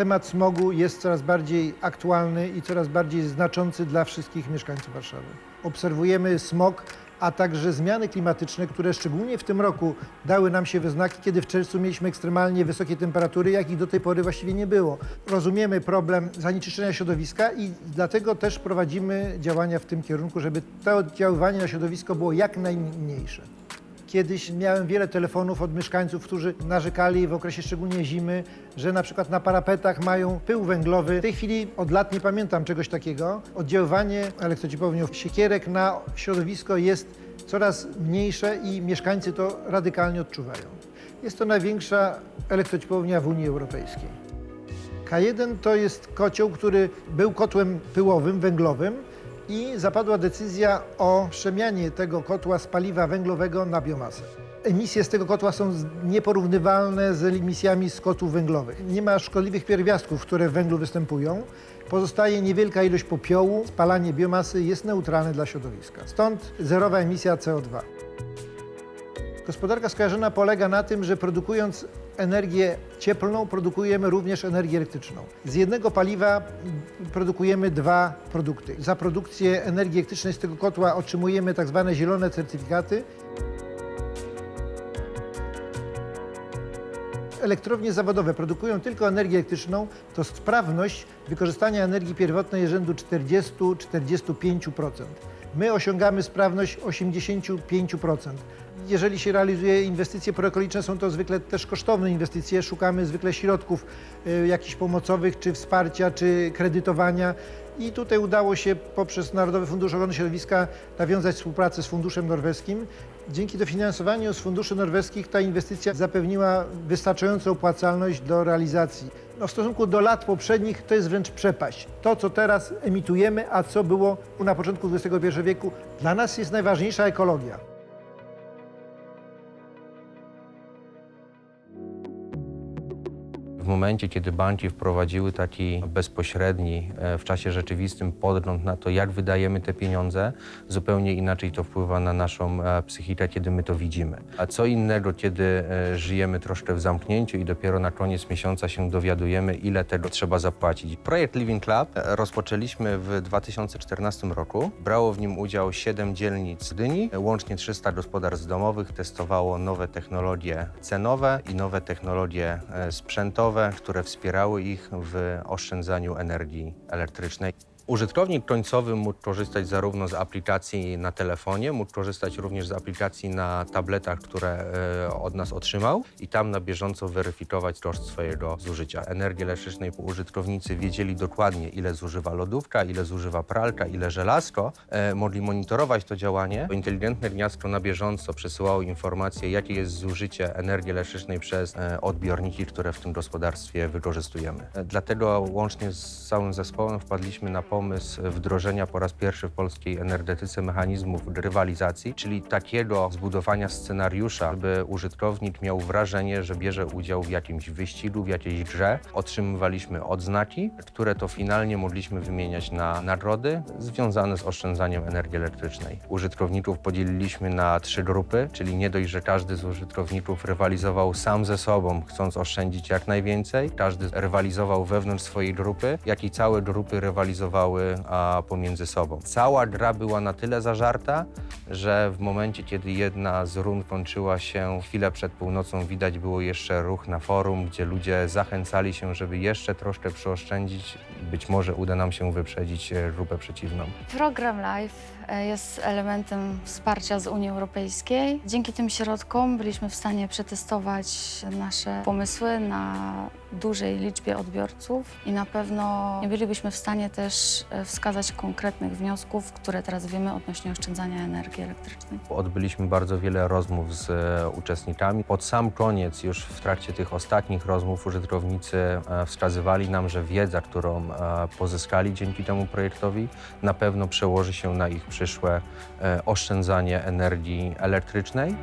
Temat smogu jest coraz bardziej aktualny i coraz bardziej znaczący dla wszystkich mieszkańców Warszawy. Obserwujemy smog, a także zmiany klimatyczne, które szczególnie w tym roku dały nam się we znaki, kiedy w czerwcu mieliśmy ekstremalnie wysokie temperatury, jakich do tej pory właściwie nie było. Rozumiemy problem zanieczyszczenia środowiska i dlatego też prowadzimy działania w tym kierunku, żeby to oddziaływanie na środowisko było jak najmniejsze. Kiedyś miałem wiele telefonów od mieszkańców, którzy narzekali w okresie szczególnie zimy, że na przykład na parapetach mają pył węglowy. W tej chwili od lat nie pamiętam czegoś takiego. Oddziaływanie elektrociepłowni siekierek na środowisko jest coraz mniejsze i mieszkańcy to radykalnie odczuwają. Jest to największa elektrociepłownia w Unii Europejskiej. K1 to jest kocioł, który był kotłem pyłowym, węglowym i zapadła decyzja o przemianie tego kotła z paliwa węglowego na biomasę. Emisje z tego kotła są nieporównywalne z emisjami z kotłów węglowych. Nie ma szkodliwych pierwiastków, które w węglu występują. Pozostaje niewielka ilość popiołu. Spalanie biomasy jest neutralne dla środowiska. Stąd zerowa emisja CO2. Gospodarka skojarzona polega na tym, że produkując energię cieplną, produkujemy również energię elektryczną. Z jednego paliwa produkujemy dwa produkty. Za produkcję energii elektrycznej z tego kotła otrzymujemy tak zwane zielone certyfikaty. Elektrownie zawodowe produkują tylko energię elektryczną, to sprawność wykorzystania energii pierwotnej jest rzędu 40-45%. My osiągamy sprawność 85%. Jeżeli się realizuje inwestycje proekologiczne, są to zwykle też kosztowne inwestycje. Szukamy zwykle środków y, jakichś pomocowych, czy wsparcia, czy kredytowania. I tutaj udało się poprzez Narodowy Fundusz Ochrony Środowiska nawiązać współpracę z Funduszem Norweskim. Dzięki dofinansowaniu z funduszy norweskich ta inwestycja zapewniła wystarczającą opłacalność do realizacji. No, w stosunku do lat poprzednich to jest wręcz przepaść. To, co teraz emitujemy, a co było na początku XXI wieku, dla nas jest najważniejsza ekologia. Momencie, kiedy banki wprowadziły taki bezpośredni, e, w czasie rzeczywistym podgląd na to, jak wydajemy te pieniądze, zupełnie inaczej to wpływa na naszą e, psychikę, kiedy my to widzimy. A co innego, kiedy e, żyjemy troszkę w zamknięciu i dopiero na koniec miesiąca się dowiadujemy, ile tego trzeba zapłacić. Projekt Living Club rozpoczęliśmy w 2014 roku. Brało w nim udział 7 dzielnic e, łącznie 300 gospodarstw domowych testowało nowe technologie cenowe i nowe technologie sprzętowe, które wspierały ich w oszczędzaniu energii elektrycznej. Użytkownik końcowy mógł korzystać zarówno z aplikacji na telefonie, mógł korzystać również z aplikacji na tabletach, które e, od nas otrzymał i tam na bieżąco weryfikować koszt swojego zużycia. Energii elektrycznej użytkownicy wiedzieli dokładnie, ile zużywa lodówka, ile zużywa pralka, ile żelazko. E, mogli monitorować to działanie. Inteligentne gniazdko na bieżąco przesyłało informacje, jakie jest zużycie energii elektrycznej przez e, odbiorniki, które w tym gospodarstwie wykorzystujemy. Dlatego łącznie z całym zespołem wpadliśmy na pomysł wdrożenia po raz pierwszy w polskiej energetyce mechanizmów rywalizacji, czyli takiego zbudowania scenariusza, by użytkownik miał wrażenie, że bierze udział w jakimś wyścigu, w jakiejś grze. Otrzymywaliśmy odznaki, które to finalnie mogliśmy wymieniać na nagrody związane z oszczędzaniem energii elektrycznej. Użytkowników podzieliliśmy na trzy grupy, czyli nie dość, że każdy z użytkowników rywalizował sam ze sobą, chcąc oszczędzić jak najwięcej, każdy rywalizował wewnątrz swojej grupy, jak i całe grupy rywalizowały a, pomiędzy sobą. Cała gra była na tyle zażarta, że w momencie, kiedy jedna z rund kończyła się chwilę przed północą, widać było jeszcze ruch na forum, gdzie ludzie zachęcali się, żeby jeszcze troszkę przyoszczędzić. Być może uda nam się wyprzedzić e, grupę przeciwną. Program LIFE e, jest elementem wsparcia z Unii Europejskiej. Dzięki tym środkom byliśmy w stanie przetestować nasze pomysły na dużej liczbie odbiorców i na pewno nie bylibyśmy w stanie też e, wskazać konkretnych wniosków, które teraz wiemy odnośnie oszczędzania energii elektrycznej. Odbyliśmy bardzo wiele rozmów z e, uczestnikami. Pod sam koniec, już w trakcie tych ostatnich rozmów, użytkownicy e, wskazywali nam, że wiedza, którą e, pozyskali dzięki temu projektowi, na pewno przełoży się na ich przyszłe e, oszczędzanie energii elektrycznej.